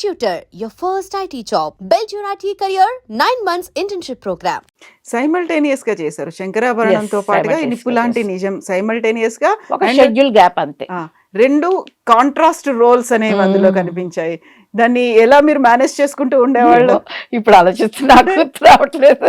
Tutor, your first IT job. Build your IT career, 9 months internship program. సైమల్టేనియస్గా చేశారు శంకరాభరణంతో పాటుగా నిప్పు లాంటి. నిజం సైమల్టేనియస్గా ఒక షెడ్యూల్ గ్యాప్ అంతే రెండు కాంట్రాస్ట్ రోల్స్ అనేవి అందులో మ్మ్. కనిపించాయి. దాన్ని ఎలా మీరు మేనేజ్ చేసుకుంటూ ఉండేవాళ్ళు? ఇప్పుడు ఆలోచిస్తే నాకు గుర్తు రావట్లేదు.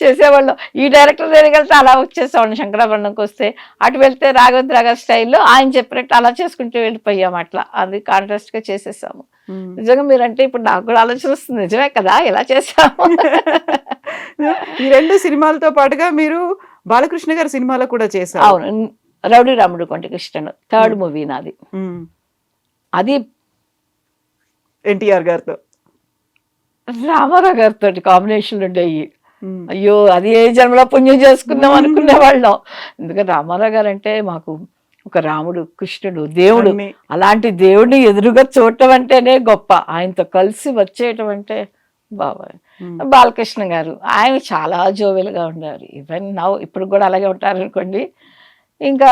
చేసేవాళ్ళం. ఈ డైరెక్టర్ దగ్గరికి వెళ్తే అలా వచ్చేసేవాళ్ళం శంకరాభరణంకి వస్తే అటు వెళ్తే రాఘవేంద్ర గారి స్టైల్లో ఆయన చెప్పినట్టు అలా చేసుకుంటూ వెళ్ళిపోయాం అట్లా. అది కాంట్రాస్ట్గా చేసేసాము. మ్మ్. నిజంగా మీరంటే ఇప్పుడు నాకు కూడా ఆలోచన వస్తుంది. నిజమే కదా? ఎలా చేసాము ఈ రెండు సినిమాలతో పాటుగా మీరు బాలకృష్ణ గారి సినిమాలో కూడా చేశారు. అవును. రౌడీ రాముడు కొంటి కృష్ణను థర్డ్ మూవీ నాది. మ్మ్. అది ఎన్టీఆర్ గారితో. రామారావు గారితో కాంబినేషన్ ఉండేవి మ్మ్. అయ్యో అది ఏ జన్మలో పుణ్యం చేసుకుందాం అనుకునే వాళ్ళం. ఎందుకంటే రామారావు గారు అంటే మాకు ఒక రాముడు కృష్ణుడు దేవుడు. అలాంటి దేవుడిని ఎదురుగా చూడటం అంటేనే గొప్ప. ఆయనతో కలిసి వచ్చేయటం అంటే బాబాయ్. బాలకృష్ణ గారు ఆయన చాలా జోవెల్గా ఉండేవారు. ఈవెన్ నవ్వు ఇప్పుడు కూడా అలాగే ఉంటారు అనుకోండి ఇంకా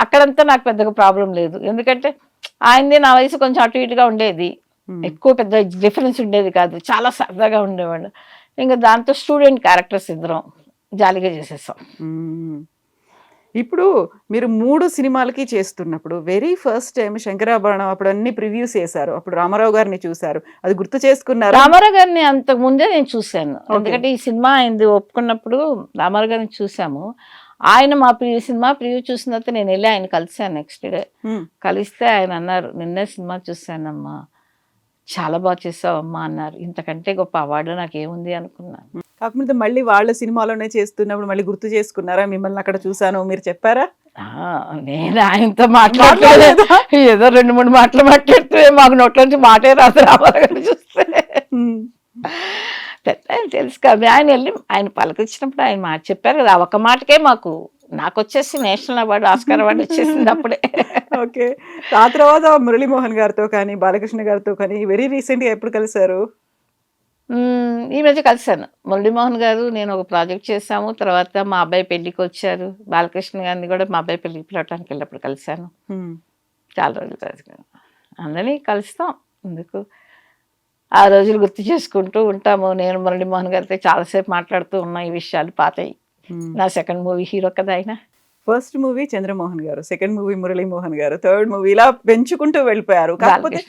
అక్కడంతా నాకు పెద్దగా ప్రాబ్లం లేదు. ఎందుకంటే ఆయనది నా వయసు కొంచెం అటు ఇటుగా ఉండేది. ఎక్కువ పెద్ద డిఫరెన్స్ ఉండేది కాదు. చాలా సరదాగా ఉండేవాడు. ఇంకా దాంతో స్టూడెంట్ క్యారెక్టర్స్ ఇద్దరం జాలీగా చేసేసాం. ఇప్పుడు మీరు మూడు సినిమాలకి చేస్తున్నప్పుడు వెరీ ఫస్ట్ టైం శంకరాభరణం అప్పుడు అన్ని ప్రివ్యూస్ చేశారు. అప్పుడు రామారావు గారిని చూశారు. అది గుర్తు చేసుకున్నారు? రామారావు గారిని అంతకు ముందే నేను చూశాను. ఎందుకంటే ఈ సినిమా ఆయనది ఒప్పుకున్నప్పుడు రామారావు గారిని చూసాము ఆయన మా ప్రివ్యూ సినిమా ప్రివ్యూ చూసిన తర్వాత నేను వెళ్ళి ఆయన కలిశాను నెక్స్ట్ డే కలిస్తే ఆయన అన్నారు నిన్నే సినిమా చూశానమ్మా. చాలా బాగా చేసావమ్మా అన్నారు. ఇంతకంటే గొప్ప అవార్డు నాకేముంది అనుకున్నాను. కాకపోతే మళ్ళీ వాళ్ళ సినిమాలోనే చేస్తున్నప్పుడు మళ్ళీ గుర్తు చేసుకున్నారా? మిమ్మల్ని అక్కడ చూసాను మీరు చెప్పారా? నేను ఆయనతో మాట్లాడలేదు. ఏదో రెండు మూడు మాటలు మాట్లాడితే మాకు నోట్ల నుంచి మాటే రాదు గారిని చూస్తే. కదా ఆయన వెళ్ళి ఆయన పలకరించినప్పుడు ఆయన మాట చెప్పారు కదా ఆ ఒక్క మాటకే మాకు నాకు వచ్చేసి నేషనల్ అవార్డు ఆస్కార్ అవార్డు వచ్చేసింది అప్పుడే. ఓకే. ఆ తర్వాత మురళీమోహన్ గారితో కానీ బాలకృష్ణ గారితో కానీ వెరీ రీసెంట్గా ఎప్పుడు కలిసారు మ్మ్, ఈ మధ్య కలిశాను. మురళీమోహన్ గారు నేను ఒక ప్రాజెక్ట్ చేశాము తర్వాత మా అబ్బాయి పెళ్ళికి వచ్చారు. బాలకృష్ణ గారిని కూడా మా అబ్బాయి పెళ్ళికి పిలవటానికి వెళ్ళినప్పుడు కలిశాను. చాలా రోజులు కలిసాను అందరినీ కలుస్తాం. ఎందుకు? ఆ రోజులు గుర్తు చేసుకుంటూ ఉంటాము. నేను మురళీమోహన్ గారితో చాలాసేపు మాట్లాడుతూ ఉన్నా ఈ విషయాలు పాతయి. నా సెకండ్ మూవీ హీరో కదా ఆయన. ఫస్ట్ మూవీ చంద్రమోహన్ గారు సెకండ్ మూవీ మురళీమోహన్ గారు థర్డ్ మూవీ ఇలా పెంచుకుంటూ వెళ్ళిపోయారు. కాకపోతే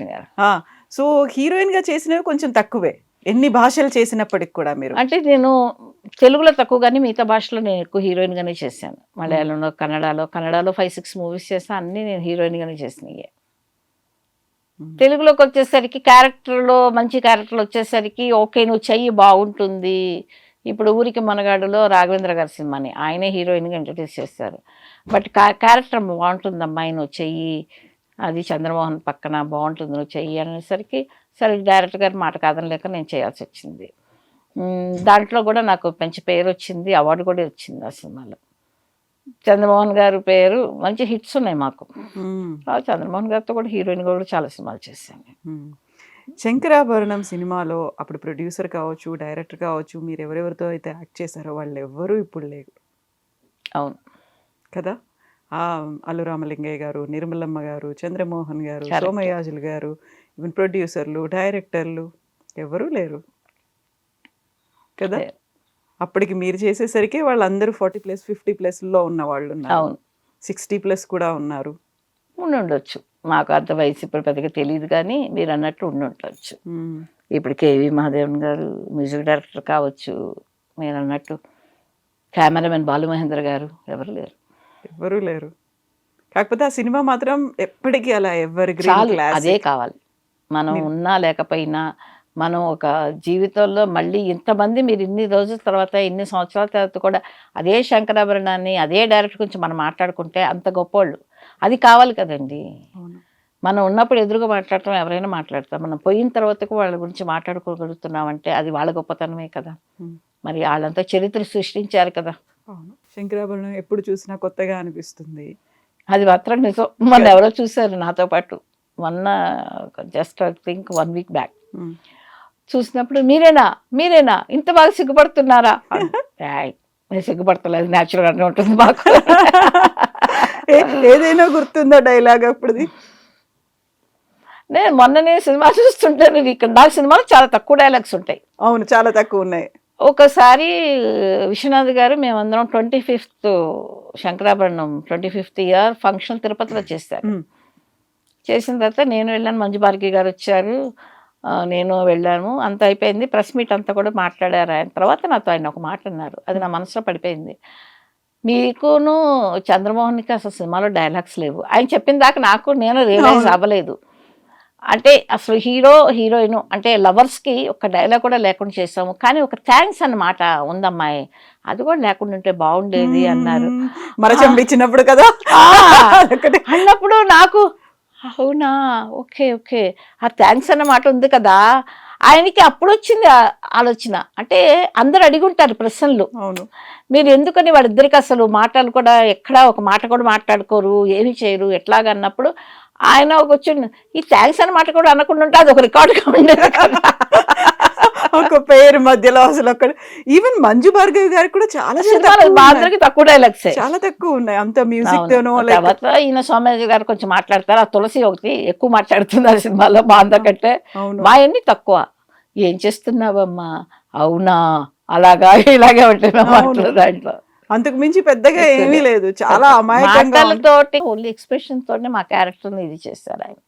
సో హీరోయిన్గా చేసినవి కొంచెం తక్కువే. ఎన్ని భాషలు చేసినప్పటికి కూడా మీరు. అంటే నేను తెలుగులో తక్కువ కానీ మిగతా భాషలో నేను ఎక్కువ హీరోయిన్ గానే చేశాను. మలయాళంలో కన్నడలో కన్నడలో ఫైవ్ సిక్స్ మూవీస్ చేశాను అన్ని నేను హీరోయిన్ గానే చేసినాయి. తెలుగులోకి వచ్చేసరికి క్యారెక్టర్లో మంచి క్యారెక్టర్లు వచ్చేసరికి ఓకే నువ్వు చెయ్యి బాగుంటుంది. ఇప్పుడు ఊరికి మనగాడులో రాఘవేంద్ర గారి సినిమాని ఆయనే హీరోయిన్గా ఇంట్రడ్యూస్ చేశారు. బట్ క్యారెక్టర్ బాగుంటుంది అమ్మాయి నువ్వు చెయ్యి అది చంద్రమోహన్ పక్కన బాగుంటుంది నువ్వు చెయ్యి అనేసరికి సరే డైరెక్టర్ గారి మాట కాదనలేక నేను చేయాల్సి వచ్చింది. దాంట్లో కూడా నాకు మంచి పేరు వచ్చింది అవార్డు కూడా వచ్చింది ఆ సినిమాలో. చంద్రమోహన్ గారి పేరు మంచి హిట్స్ ఉన్నాయి మాకు. చంద్రమోహన్ గారితో కూడా హీరోయిన్ కూడా చాలా సినిమాలు చేశాను. శంకరాభరణం సినిమాలో అప్పుడు ప్రొడ్యూసర్ కావచ్చు డైరెక్టర్ కావచ్చు మీరు ఎవరెవరితో అయితే యాక్ట్ చేశారో వాళ్ళు ఎవ్వరూ ఇప్పుడు లేరు. అవును. కదా? ఆ అల్లు రామలింగయ్య గారు నిర్మలమ్మ గారు చంద్రమోహన్ గారు. సోమయాజులు గారు ఈవెన్ ప్రొడ్యూసర్లు డైరెక్టర్లు ఎవరూ లేరు. కదా. అప్పటికి మీరు చేసేసరికి వాళ్ళందరూ ఫార్టీ ప్లస్ ఫిఫ్టీ లో ఉన్న వాళ్ళు ఉన్నారు. అవును. సిక్స్టీ ప్లస్ కూడా ఉన్నారు. ఉండి ఉండొచ్చు మాకు అంత వయసు ఇప్పుడు పెద్దగా తెలియదు కానీ మీరు అన్నట్టు ఉండి ఉండొచ్చు మ్మ్. ఇప్పుడు కేవి మహాదేవన్ గారు మ్యూజిక్ డైరెక్టర్ కావచ్చు మీరు అన్నట్టు కెమెరామెన్ బాలు మహేంద్ర గారు ఎవరు లేరు. ఎవరూ లేరు. కాకపోతే ఆ సినిమా మాత్రం ఎప్పటికీ అలా ఎవరి చాలు అదే కావాలి. మనం ఉన్నా లేకపోయినా మనం ఒక జీవితంలో మళ్ళీ ఇంతమంది మీరు ఇన్ని రోజుల తర్వాత ఇన్ని సంవత్సరాల తర్వాత కూడా అదే శంకరాభరణాన్ని అదే డైరెక్టర్ గురించి మనం మాట్లాడుకుంటే అంత గొప్పోళ్ళు. అది కావాలి కదండి. మనం ఉన్నప్పుడు ఎదురుగా మాట్లాడటం ఎవరైనా మాట్లాడతాం మనం పోయిన తర్వాత వాళ్ళ గురించి మాట్లాడుకోగలుగుతున్నామంటే అది వాళ్ళ గొప్పతనమే కదా. మరి వాళ్ళంతా చరిత్ర సృష్టించారు కదా. శంకరాభరణం ఎప్పుడు చూసినా కొత్తగా అనిపిస్తుంది. అది మాత్రం నిజం. మొన్న ఎవరో చూశారు నాతో పాటు. మొన్న just think one week back. చూసినప్పుడు మీరేనా? మీరేనా? ఇంత బాగా సిగ్గుపడుతున్నారా? నేను సిగ్గుపడతలేదు. న్యాచురల్గానే ఉంటుంది మాకు. ఏదైనా గుర్తుందా డైలాగ్ అప్పుడుది? నేను మొన్ననే సినిమా చూస్తుంటే నేను ఇక్కడ నాకు సినిమాలో చాలా తక్కువ డైలాగ్స్ ఉంటాయి. అవును చాలా తక్కువ ఉన్నాయి. ఒకసారి విశ్వనాథ్ గారు మేమందరం twenty fifth Shankarabharanam twenty fifth year function తిరుపతిలో చేశారు. ఉమ్. చేసిన తర్వాత నేను వెళ్ళాను. మంజు భార్గవి గారు వచ్చారు. నేను వెళ్ళాను. అంత అయిపోయింది. ప్రెస్ మీట్ అంతా కూడా మాట్లాడారు ఆయన తర్వాత నాతో ఆయన ఒక మాట అన్నారు. అది నా మనసులో పడిపోయింది. మీకును చంద్రమోహన్కి అసలు సినిమాలో డైలాగ్స్ లేవు. ఆయన చెప్పిన దాకా నాకు నేను రియలైజ్. అవ్వలేదు. అంటే అసలు హీరో హీరోయిన్ అంటే లవర్స్కి ఒక డైలాగ్ కూడా లేకుండా చేసాము కానీ ఒక థ్యాంక్స్ అన్నమాట ఉందమ్మాయి. అది కూడా లేకుండా ఉంటే బాగుండేది అన్నారు. ఇచ్చినప్పుడు కదా. అన్నప్పుడు నాకు అవునా? Okay okay. ఆ థ్యాంక్స్ అన్న మాట ఉంది కదా. ఆయనకి అప్పుడు వచ్చింది ఆలోచన. అంటే అందరు అడిగుంటారు ప్రశ్నలు. అవును. మీరు ఎందుకని వాళ్ళిద్దరికి అసలు మాటలు కూడా ఎక్కడా ఒక మాట కూడా మాట్లాడుకోరు ఏమి చేయరు ఎట్లాగా అన్నప్పుడు ఆయన ఒక వచ్చి ఈ థ్యాంక్స్ అన్న మాట కూడా అనకుండా ఉంటే అది ఒక రికార్డుగా ఉండేది కదా. ఒక పేరు మధ్యలో అసలు ఒక ఈవెన్ మంజు భార్గవి గారికి కూడా చాలా తక్కువ డైలాగ్స్ చాలా తక్కువ ఉన్నాయి. అంత మ్యూజిక్. తోనో తర్వాత ఈయన సోమయాజు గారు కొంచెం మాట్లాడతారు. ఆ తులసి ఒకటి ఎక్కువ మాట్లాడుతుంది ఆ సినిమాలో మా అందకంటే మా అన్ని తక్కువ. ఏం చేస్తున్నావమ్మా? అవునా? అలాగా ఇలాగే. మాటలు దాంట్లో. అంతకు మించి పెద్దగా ఏమీ లేదు. చాలా అమాయకంగా ఓన్లీ ఎక్స్ప్రెషన్ తోటి మా క్యారెక్టర్ ఇది చేస్తారు ఆయన.